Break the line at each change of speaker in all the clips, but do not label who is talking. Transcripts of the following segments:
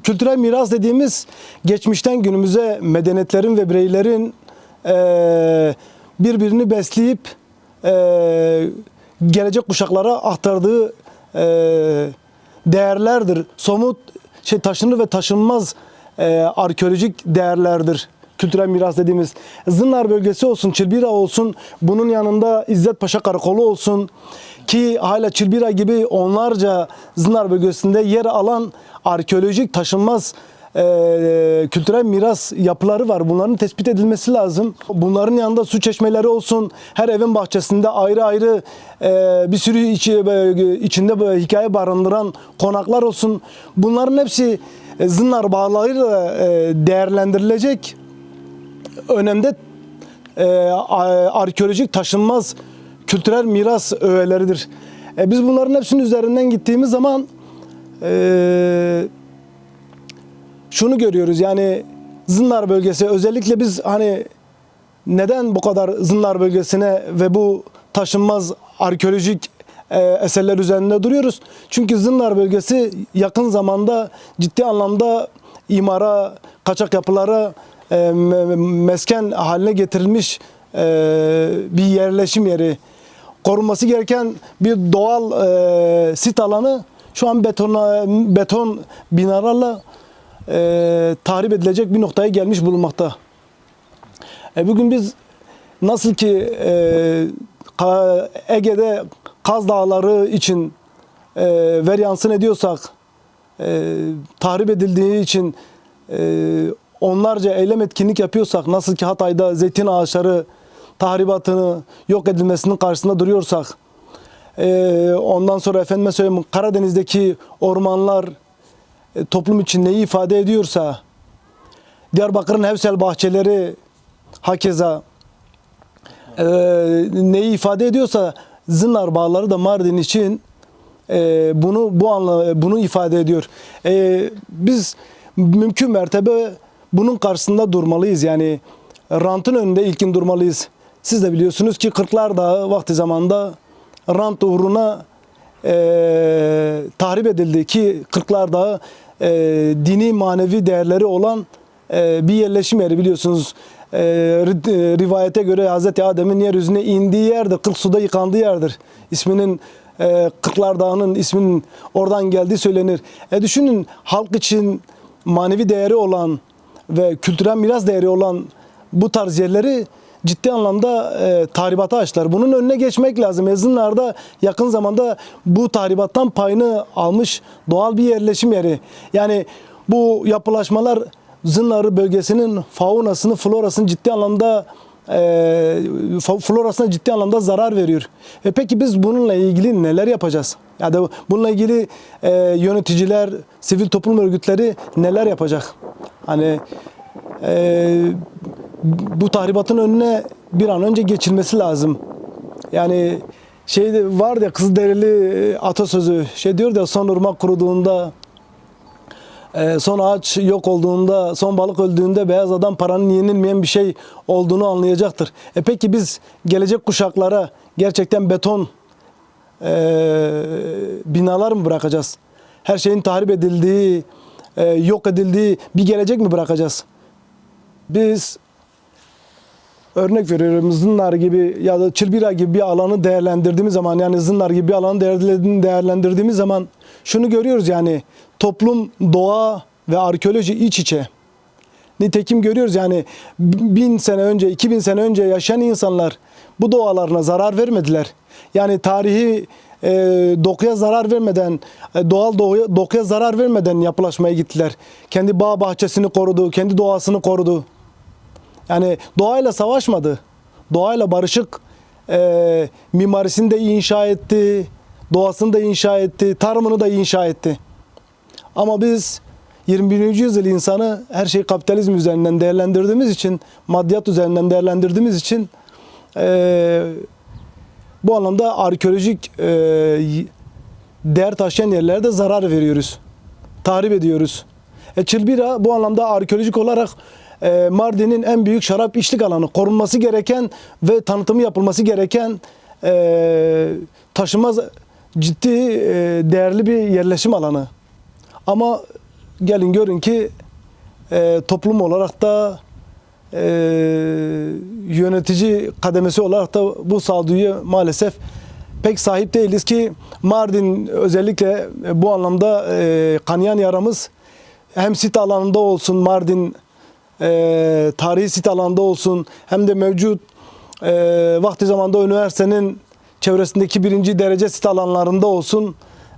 Kültürel miras dediğimiz geçmişten günümüze medeniyetlerin ve bireylerin eee, birbirini besleyip eee, gelecek kuşaklara aktardığı eee, değerlerdir. Somut şey taşınır ve taşınmaz eee, arkeolojik değerlerdir. Kültürel miras dediğimiz Zınnar bölgesi olsun, Çilbira olsun, bunun yanında İzzet Paşa Karakolu olsun ki hala Çilbira gibi onlarca Zınnar bölgesinde yer alan arkeolojik taşınmaz eee, kültürel miras yapıları var. Bunların tespit edilmesi lazım. Bunların yanında su çeşmeleri olsun. Her evin bahçesinde ayrı ayrı eee, bir sürü içi, e, içinde hikaye barındıran konaklar olsun. Bunların hepsi e, Zınnar bağlarıyla e, değerlendirilecek önemde e, arkeolojik taşınmaz kültürel miras öğeleridir. E, biz bunların hepsinin üzerinden gittiğimiz zaman e, şunu görüyoruz yani Zınnar bölgesi özellikle biz hani neden bu kadar Zınnar bölgesine ve bu taşınmaz arkeolojik e, eserler üzerinde duruyoruz? Çünkü Zınnar bölgesi yakın zamanda ciddi anlamda imara, kaçak yapılara mesken haline getirilmiş e, bir yerleşim yeri. Korunması gereken bir doğal e, sit alanı şu an betona, beton binalarla e, tahrip edilecek bir noktaya gelmiş bulunmakta. E, bugün biz nasıl ki e, Ege'de Kaz Dağları için e, veryansın ediyorsak, e, tahrip edildiği için e, onlarca eylem etkinlik yapıyorsak, nasıl ki Hatay'da zeytin ağaçları tahribatını yok edilmesinin karşısında duruyorsak, e, ondan sonra efendime söyleyeyim Karadeniz'deki ormanlar e, toplum için neyi ifade ediyorsa, Diyarbakır'ın Hevsel bahçeleri hakeza e, neyi ifade ediyorsa Zınnar Bağları da Mardin için bunu bu anla bunu ifade ediyor. Biz mümkün mertebe bunun karşısında durmalıyız. Yani rantın önünde ilkin durmalıyız. Siz de biliyorsunuz ki Kırklar Dağı vakti zamanda rant uğruna e, tahrip edildi ki Kırklar Dağı e, dini manevi değerleri olan e, bir yerleşim yeri biliyorsunuz. E, e, rivayete göre Hz. Adem'in yeryüzüne indiği yerde kırk suda yıkandığı yerdir. İsminin e, Kırklar Dağı'nın isminin oradan geldiği söylenir. E düşünün halk için manevi değeri olan ve kültürel miras değeri olan bu tarz yerleri ciddi anlamda e, tahribata açtılar. Bunun önüne geçmek lazım. Ezinler'de yakın zamanda bu tahribattan payını almış doğal bir yerleşim yeri. Yani bu yapılaşmalar Zınarı bölgesinin faunasını, florasını ciddi anlamda florasına ciddi anlamda zarar veriyor. E peki biz bununla ilgili neler yapacağız? Ya da bununla ilgili e, yöneticiler, sivil toplum örgütleri neler yapacak? Hani e, bu tahribatın önüne bir an önce geçilmesi lazım. Yani şey var ya Kızılderili atasözü şey diyor da son ırmak kuruduğunda e, son ağaç yok olduğunda, son balık öldüğünde beyaz adam paranın yenilmeyen bir şey olduğunu anlayacaktır. E peki biz gelecek kuşaklara gerçekten beton e, binalar mı bırakacağız? Her şeyin tahrip edildiği, e, yok edildiği bir gelecek mi bırakacağız? Biz örnek veriyorum Zınnar gibi ya da Çilbira gibi bir alanı değerlendirdiğimiz zaman yani Zınnar gibi bir alanı değerlendirdiğimiz- zaman şunu görüyoruz yani toplum, doğa ve arkeoloji iç içe. Nitekim görüyoruz yani bin sene önce, iki bin sene önce yaşayan insanlar bu doğalarına zarar vermediler. Yani tarihi e, dokuya zarar vermeden, e, doğal doğuya, dokuya zarar vermeden yapılaşmaya gittiler. Kendi bağ bahçesini korudu, kendi doğasını korudu. Yani doğayla savaşmadı. Doğayla barışık e, mimarisini de inşa etti, doğasını da inşa etti, tarımını da inşa etti. Ama biz 21. yüzyıl insanı her şeyi kapitalizm üzerinden değerlendirdiğimiz için, maddiyat üzerinden değerlendirdiğimiz için e, bu anlamda arkeolojik e, değer taşıyan yerlere de zarar veriyoruz. Tahrip ediyoruz. E, Çilbira bu anlamda arkeolojik olarak e, Mardin'in en büyük şarap içlik alanı. Korunması gereken ve tanıtımı yapılması gereken e, taşınmaz ciddi e, değerli bir yerleşim alanı. Ama gelin görün ki e, toplum olarak da yönetici kademesi olarak da bu sağduyuya maalesef pek sahip değiliz ki Mardin özellikle bu anlamda e, kanayan yaramız hem sit alanında olsun Mardin e, tarihi sit alanında olsun hem de mevcut e, vakti zamanda üniversitenin çevresindeki birinci derece sit alanlarında olsun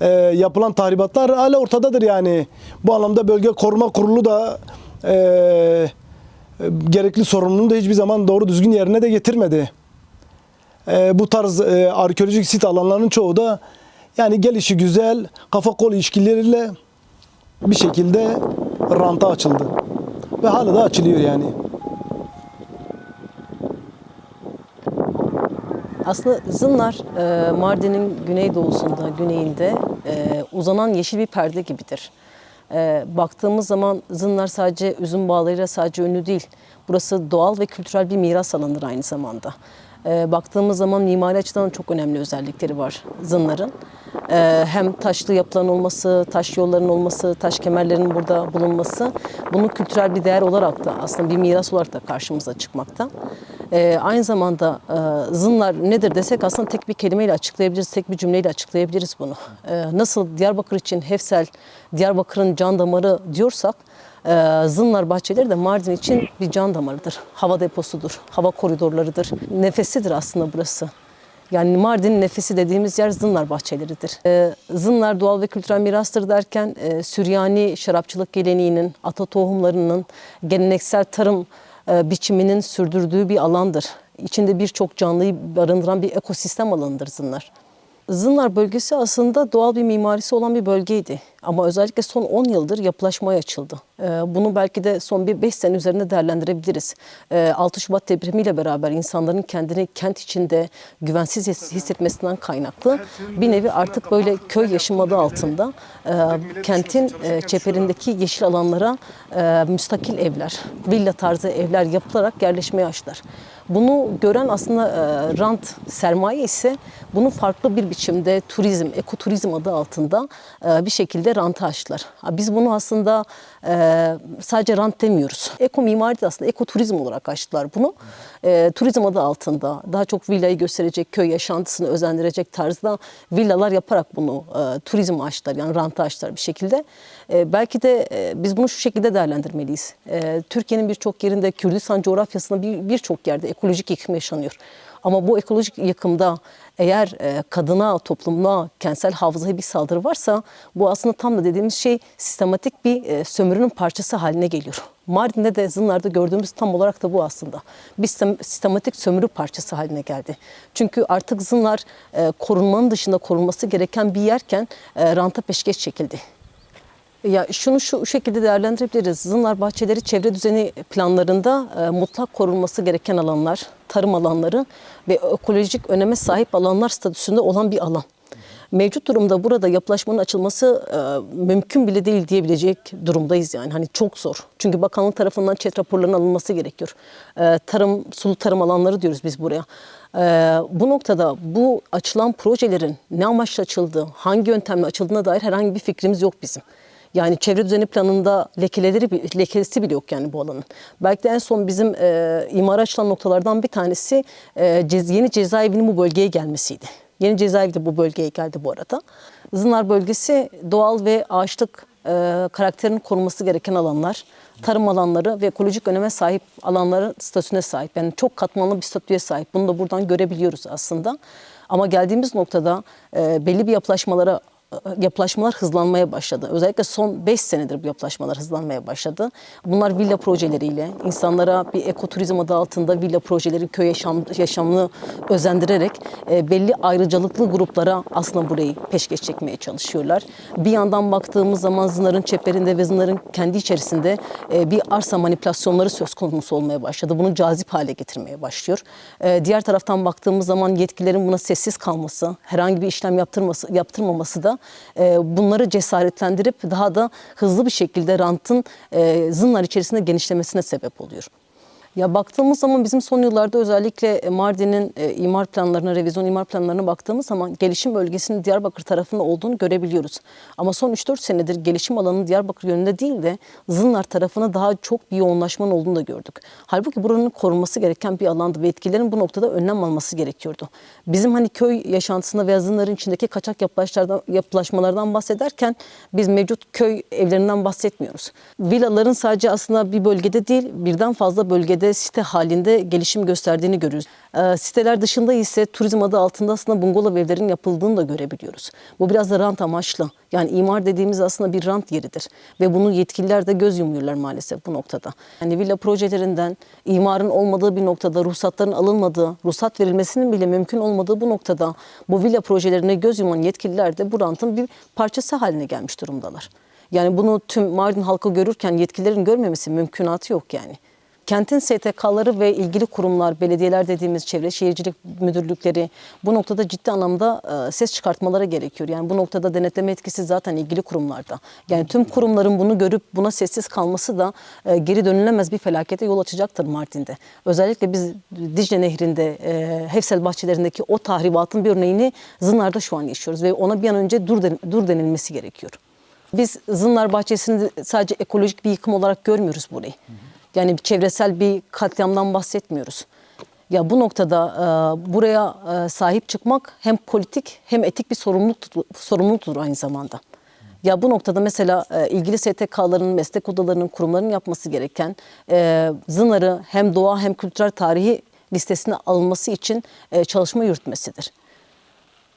e, yapılan tahribatlar hala ortadadır yani. Bu anlamda bölge koruma kurulu da e, gerekli sorumluluğunu da hiçbir zaman doğru düzgün yerine de getirmedi. E, bu tarz e, arkeolojik sit alanlarının çoğu da yani gelişi güzel kafa kol ilişkileriyle bir şekilde ranta açıldı. Ve hala da açılıyor yani.
Aslında Zınnar e, Mardin'in güneydoğusunda, güneyinde e, uzanan yeşil bir perde gibidir. E, baktığımız zaman Zınnar sadece üzüm bağlarıyla sadece ünlü değil. Burası doğal ve kültürel bir miras alanıdır aynı zamanda. E, baktığımız zaman mimari açıdan çok önemli özellikleri var Zınnar'ın. E, hem taşlı yapılan olması, taş yolların olması, taş kemerlerinin burada bulunması bunu kültürel bir değer olarak da aslında bir miras olarak da karşımıza çıkmakta. Ee, aynı zamanda e, zınlar nedir desek aslında tek bir kelimeyle açıklayabiliriz, tek bir cümleyle açıklayabiliriz bunu. Ee, nasıl Diyarbakır için Hefsel, Diyarbakır'ın can damarı diyorsak, e, zınlar bahçeleri de Mardin için bir can damarıdır. Hava deposudur, hava koridorlarıdır, nefesidir aslında burası. Yani Mardin'in nefesi dediğimiz yer Zınlar bahçeleridir. Ee, Zınlar doğal ve kültürel mirastır derken e, Süryani şarapçılık geleneğinin, ata tohumlarının, geleneksel tarım e, biçiminin sürdürdüğü bir alandır. İçinde birçok canlıyı barındıran bir ekosistem alanıdır Zınlar. Zınlar bölgesi aslında doğal bir mimarisi olan bir bölgeydi. Ama özellikle son 10 yıldır yapılaşmaya açıldı. Ee, Bunu belki de son bir 5 sene üzerinde değerlendirebiliriz. Ee, 6 Şubat depremiyle beraber insanların kendini kent içinde güvensiz his- hissetmesinden kaynaklı bir nevi artık böyle köy yaşam adı altında e, kentin e, çeperindeki yeşil alanlara e, müstakil evler, villa tarzı evler yapılarak yerleşmeye açtılar. Bunu gören aslında e, rant sermaye ise bunu farklı bir biçimde turizm, ekoturizm adı altında e, bir şekilde ranta açtılar. Biz bunu aslında e, sadece rant demiyoruz. Eko mimari de aslında ekoturizm olarak açtılar bunu. E, turizm adı altında daha çok villayı gösterecek, köy yaşantısını özendirecek tarzda villalar yaparak bunu e, turizm açtılar. Yani ranta açtılar bir şekilde. Belki de biz bunu şu şekilde değerlendirmeliyiz. Türkiye'nin birçok yerinde Kürdistan coğrafyasında bir- birçok yerde ekolojik yıkım yaşanıyor. Ama bu ekolojik yıkımda eğer e, kadına, toplumuna, kentsel hafızaya bir saldırı varsa bu aslında tam da dediğimiz şey sistematik bir e, sömürünün parçası haline geliyor. Mardin'de de Zınlar'da gördüğümüz tam olarak da bu aslında. Bir sistem- sistematik sömürü parçası haline geldi. Çünkü artık Zınlar e, korunmanın dışında korunması gereken bir yerken e, ranta peşkeş çekildi. Ya şunu şu şekilde değerlendirebiliriz. Zınlar bahçeleri çevre düzeni planlarında e, mutlak korunması gereken alanlar, tarım alanları ve ekolojik öneme sahip alanlar statüsünde olan bir alan. Mevcut durumda burada yapılaşmanın açılması e, mümkün bile değil diyebilecek durumdayız yani. Hani çok zor. Çünkü bakanlık tarafından çet raporlarının alınması gerekiyor. E, tarım, sulu tarım alanları diyoruz biz buraya. E, bu noktada bu açılan projelerin ne amaçla açıldığı, hangi yöntemle açıldığına dair herhangi bir fikrimiz yok bizim. Yani çevre düzeni planında lekeleri lekesi bile yok yani bu alanın. Belki de en son bizim e, imara açılan noktalardan bir tanesi e, cez- yeni cezaevinin bu bölgeye gelmesiydi. Yeni cezaevi de bu bölgeye geldi bu arada. Zınar bölgesi doğal ve ağaçlık e, karakterinin korunması gereken alanlar, tarım alanları ve ekolojik öneme sahip alanların statüsüne sahip. Yani çok katmanlı bir statüye sahip. Bunu da buradan görebiliyoruz aslında. Ama geldiğimiz noktada e, belli bir yapılaşmalara yapılaşmalar hızlanmaya başladı. Özellikle son 5 senedir bu yapılaşmalar hızlanmaya başladı. Bunlar villa projeleriyle insanlara bir ekoturizm adı altında villa projeleri köy yaşam, yaşamını özendirerek e, belli ayrıcalıklı gruplara aslında burayı peşkeş çekmeye çalışıyorlar. Bir yandan baktığımız zaman Zınar'ın çeperinde ve Zınar'ın kendi içerisinde e, bir arsa manipülasyonları söz konusu olmaya başladı. Bunu cazip hale getirmeye başlıyor. E, diğer taraftan baktığımız zaman yetkililerin buna sessiz kalması, herhangi bir işlem yaptırması, yaptırmaması da e, bunları cesaretlendirip daha da hızlı bir şekilde rantın e, Zınlar içerisinde genişlemesine sebep oluyor. Ya baktığımız zaman bizim son yıllarda özellikle Mardin'in e, imar planlarına, revizyon imar planlarına baktığımız zaman gelişim bölgesinin Diyarbakır tarafında olduğunu görebiliyoruz. Ama son 3-4 senedir gelişim alanının Diyarbakır yönünde değil de Zınnar tarafına daha çok bir yoğunlaşmanın olduğunu da gördük. Halbuki buranın korunması gereken bir alandı ve yetkililerin bu noktada önlem alması gerekiyordu. Bizim hani köy yaşantısında veya Zınnar'ın içindeki kaçak yapılaşlardan, yapılaşmalardan bahsederken biz mevcut köy evlerinden bahsetmiyoruz. Villaların sadece aslında bir bölgede değil birden fazla bölgede site halinde gelişim gösterdiğini görüyoruz. Ee, siteler dışında ise turizm adı altında aslında bungalov evlerin yapıldığını da görebiliyoruz. Bu biraz da rant amaçlı. Yani imar dediğimiz aslında bir rant yeridir. Ve bunu yetkililer de göz yumuyorlar maalesef bu noktada. Yani villa projelerinden imarın olmadığı bir noktada, ruhsatların alınmadığı, ruhsat verilmesinin bile mümkün olmadığı bu noktada bu villa projelerine göz yuman yetkililer de bu rantın bir parçası haline gelmiş durumdalar. Yani bunu tüm Mardin halkı görürken yetkililerin görmemesi mümkünatı yok yani. Kentin STK'ları ve ilgili kurumlar, belediyeler dediğimiz çevre şehircilik müdürlükleri bu noktada ciddi anlamda e, ses çıkartmaları gerekiyor. Yani bu noktada denetleme etkisi zaten ilgili kurumlarda. Yani tüm kurumların bunu görüp buna sessiz kalması da e, geri dönülemez bir felakete yol açacaktır Mardin'de. Özellikle biz Dicle Nehri'nde, e, bahçelerindeki o tahribatın bir örneğini Zınar'da şu an yaşıyoruz ve ona bir an önce dur, den- dur denilmesi gerekiyor. Biz Zınlar Bahçesi'ni sadece ekolojik bir yıkım olarak görmüyoruz burayı. Yani çevresel bir katliamdan bahsetmiyoruz. Ya bu noktada e, buraya e, sahip çıkmak hem politik hem etik bir sorumluluk sorumluluktur aynı zamanda. Ya bu noktada mesela e, ilgili STK'ların, meslek odalarının, kurumların yapması gereken e, Zınar'ı hem doğa hem kültürel tarihi listesine alınması için e, çalışma yürütmesidir.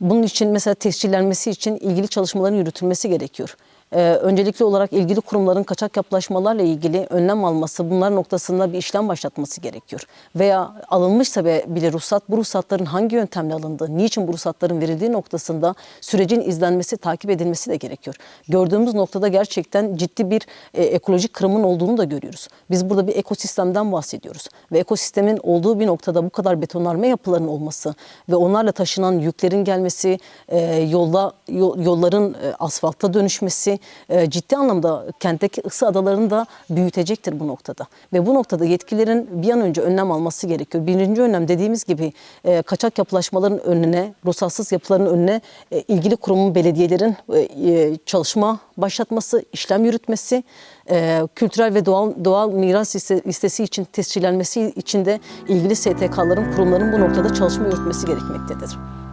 Bunun için mesela tescillenmesi için ilgili çalışmaların yürütülmesi gerekiyor. Ee, öncelikli olarak ilgili kurumların kaçak yapılaşmalarla ilgili önlem alması, bunlar noktasında bir işlem başlatması gerekiyor. Veya alınmışsa bile ruhsat, bu ruhsatların hangi yöntemle alındığı, niçin bu ruhsatların verildiği noktasında sürecin izlenmesi, takip edilmesi de gerekiyor. Gördüğümüz noktada gerçekten ciddi bir e, ekolojik kırımın olduğunu da görüyoruz. Biz burada bir ekosistemden bahsediyoruz. Ve ekosistemin olduğu bir noktada bu kadar betonarme yapıların olması ve onlarla taşınan yüklerin gelmesi, e, yolda yol- yolların e, asfalta dönüşmesi e, ciddi anlamda kentteki ısı adalarını da büyütecektir bu noktada. Ve bu noktada yetkililerin bir an önce önlem alması gerekiyor. Birinci önlem dediğimiz gibi e, kaçak yapılaşmaların önüne, ruhsatsız yapıların önüne e, ilgili kurumun, belediyelerin e, e, çalışma başlatması, işlem yürütmesi, e, kültürel ve doğal doğal miras liste- listesi için tescillenmesi için de ilgili STK'ların, kurumların bu noktada çalışma yürütmesi gerekmektedir.